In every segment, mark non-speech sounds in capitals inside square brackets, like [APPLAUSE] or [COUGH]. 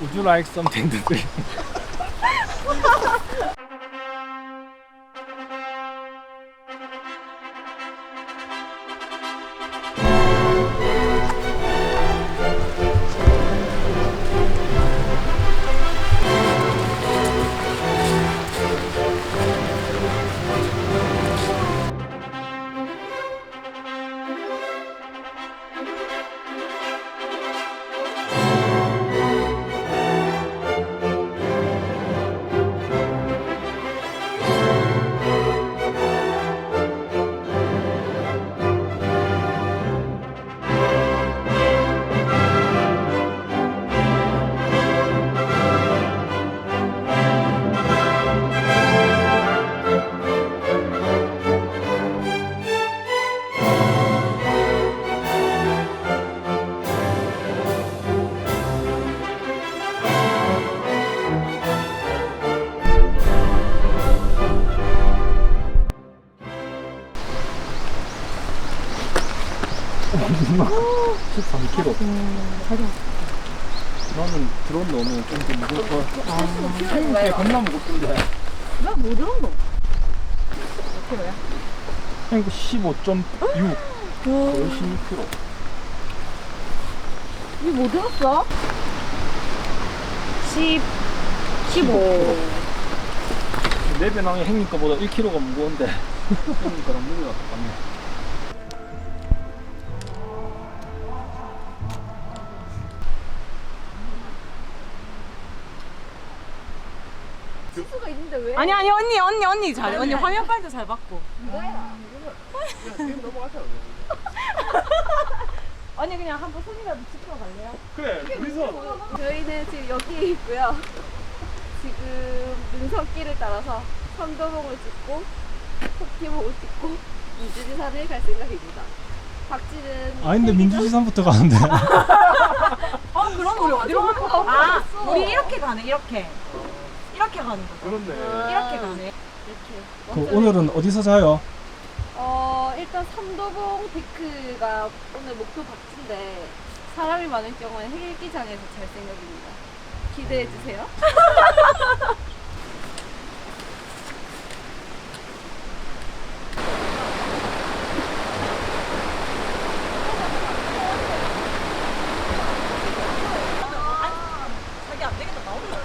Would you like something to drink? [LAUGHS] 마지막 13kg. 나는 드론 넣으면 좀더 무거울 거. 아, 겁나 무겁던데. 나못 들은 거. 몇 킬로야? 이거 15.6, 거의 16kg. 이거 못 들었어? 10, 15. 내 배낭에 행님 거보다 1kg가 무거운데 행님 거랑 무게가 똑같네. 수가 있는데 왜? 아니 아니 언니 언니 언니 잘해 언니 화면 빨도 잘 받고 [LAUGHS] 언니 그냥 한번 손이라도 짚어 갈래요? 그래, 둘이서 저희는 지금 여기에 있고요. 지금 능선길을 따라서 선도봉을 찍고 토끼봉을 찍고 민주지 산을 갈 생각입니다. 박지는 아 근데 민주지산부터 가는데 [LAUGHS] 어 그럼 우리 어디로 가는 거? 아 우리 이렇게 가네 이렇게 이렇게 가는 거 그렇네 이렇게 가네 이렇게 그 오늘은 어디서 자요? 어 일단 삼도봉 데크가 오늘 목표 박지인데 사람이 많을 경우는 헬기장에서 잘 생각입니다. 기대해 주세요. [LAUGHS] 자기 안 되겠다 나오면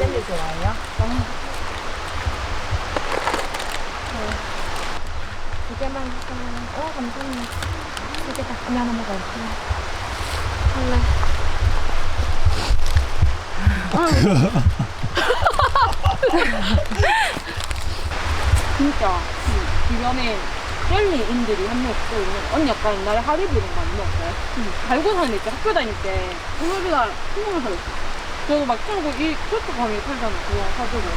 젤리 좋아해요? 두 개만 하면 어 감사합니다. 두 개다 그냥 하나 먹어요. 할래. 진짜 그 주변에 젤리인들이 한 명 없어요 언니 약간 옛날에 거안 먹었어요? 응. 달고 다닐 때 학교 다닐 때 우리가 한국을 살았어 저도 막 친구 이 그것도 가면 팔잖아 그거 사주고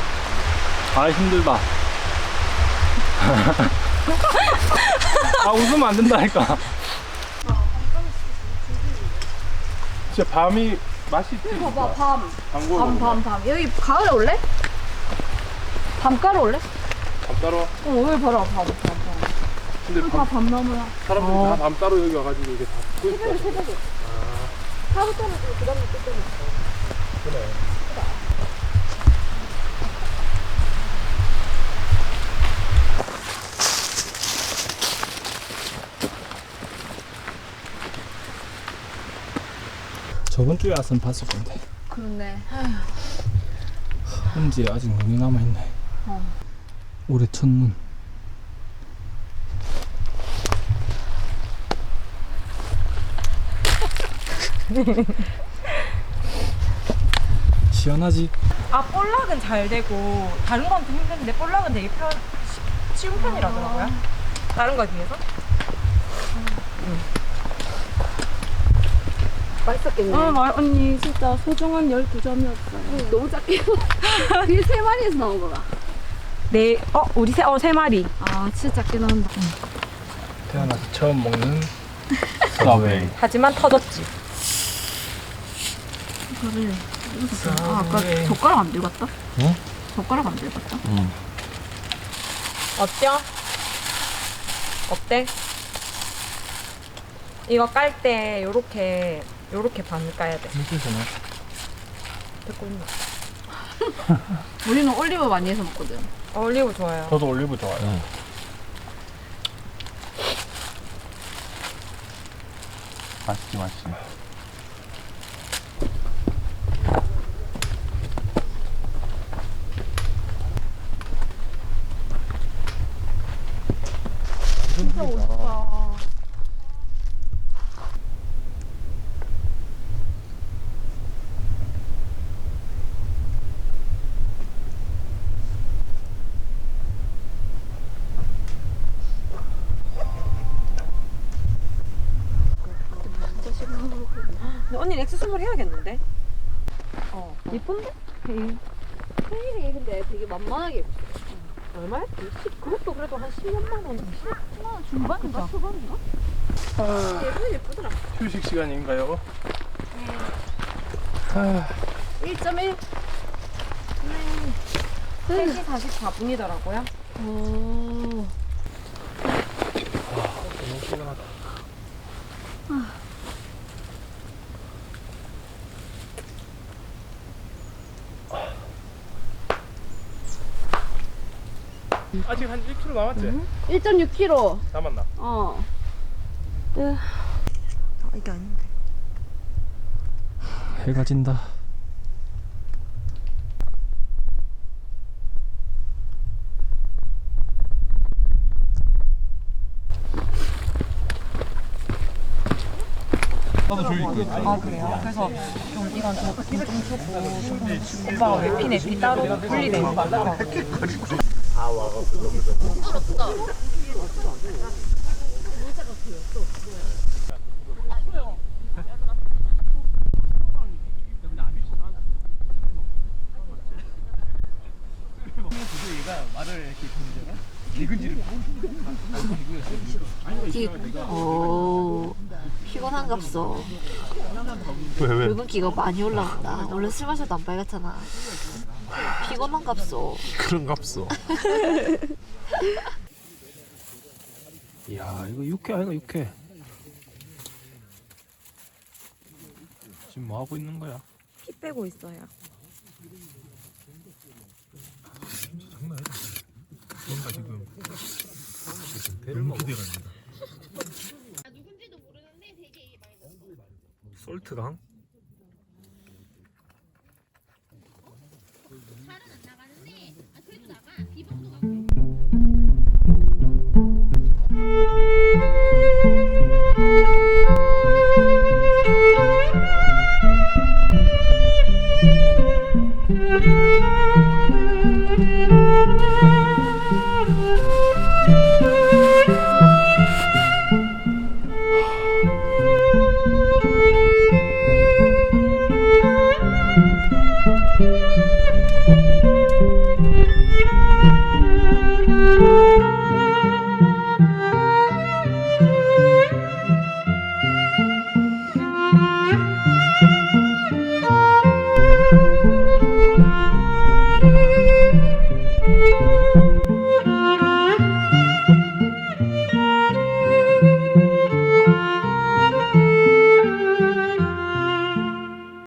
아 힘들다 [LAUGHS] 아 웃으면 안 된다니까 진짜 밤이 맛이 봐봐 밤. 광고 밤, 밤, 밤. 여기 가을에 올래? 밤가을 올래? 밤 따로 어, 왜 바로 밤, 밤, 밤. 근데 다 밤, 밤 너무야. 사람들이 다 밤 따로 여기 와가지고 이게 다 새벽에, 새벽에. 하루 때는 그 다음에 또. 그래 저번 주에 왔으면 봤을 건데 그렇네. 현지에 아직 눈이 남아 있네 어. 올해 첫눈 [LAUGHS] 시원하지? 아 볼락은 잘 되고 다른 건 좀 힘든데 볼락은 되게 편 쉬- 쉬운 편이라더라고요 다른 거에 비해서 맛있었겠네. 아, 말, 언니, 진짜 소중한 12점이었어요. 너무 작게. [LAUGHS] 그게 세 마리에서 나온 거다. 네, 어, 우리 세, 어, 세 마리. 아, 진짜 작게 나온다. 태어나서 처음 먹는 서웨이. 하지만 터졌지. 이거를. 아, 아까 젓가락 안 들고 갔다? 응? 젓가락 안 들고 갔다? 응. 어때요? 어때? 이거 깔 때 요렇게 요렇게 반을 까야 돼. 느끼시네. 듣고 있나? 우리는 올리브 많이 해서 먹거든. 어, 올리브 좋아요. 저도 올리브 좋아요. 맛있지 맛있지. 진짜 멋있다. 근데 언니 엑스 선물 해야겠는데? 어. 예쁜데? 페일이 근데 되게 만만하게 입었어. 얼마였지? 10, 그것도 그래도 한 10년만 원. 10만 중반인가? 초반인가? 예쁘긴 예쁘더라. 휴식 시간인가요? 아, 1.1? 3시 44분이더라고요. 오. 너무 피곤하다. 아직 한 1km 남았지? 1.6kg. 남았나? 어. 이게 아닌데. 해가 진다. 아, 그래요? 그래서 좀 이건 좀, 좀 주고, 조금 오빠가 웹핀 앱이 따로 분리 돼 있는 거 같더라고. 오 피곤한갑소 왜 왜? 붉은기가 많이 올라온다 원래 술 마셔도 안 빨갛잖아 피곤한갑소 그런갑소. [LAUGHS] 이야 이거 육회 아이가 육회. 지금 뭐 하고 있는 거야? 피 빼고 있어요. 장난 아니다. 뭔가 지금 너무 기대가 된다. 솔트강? Música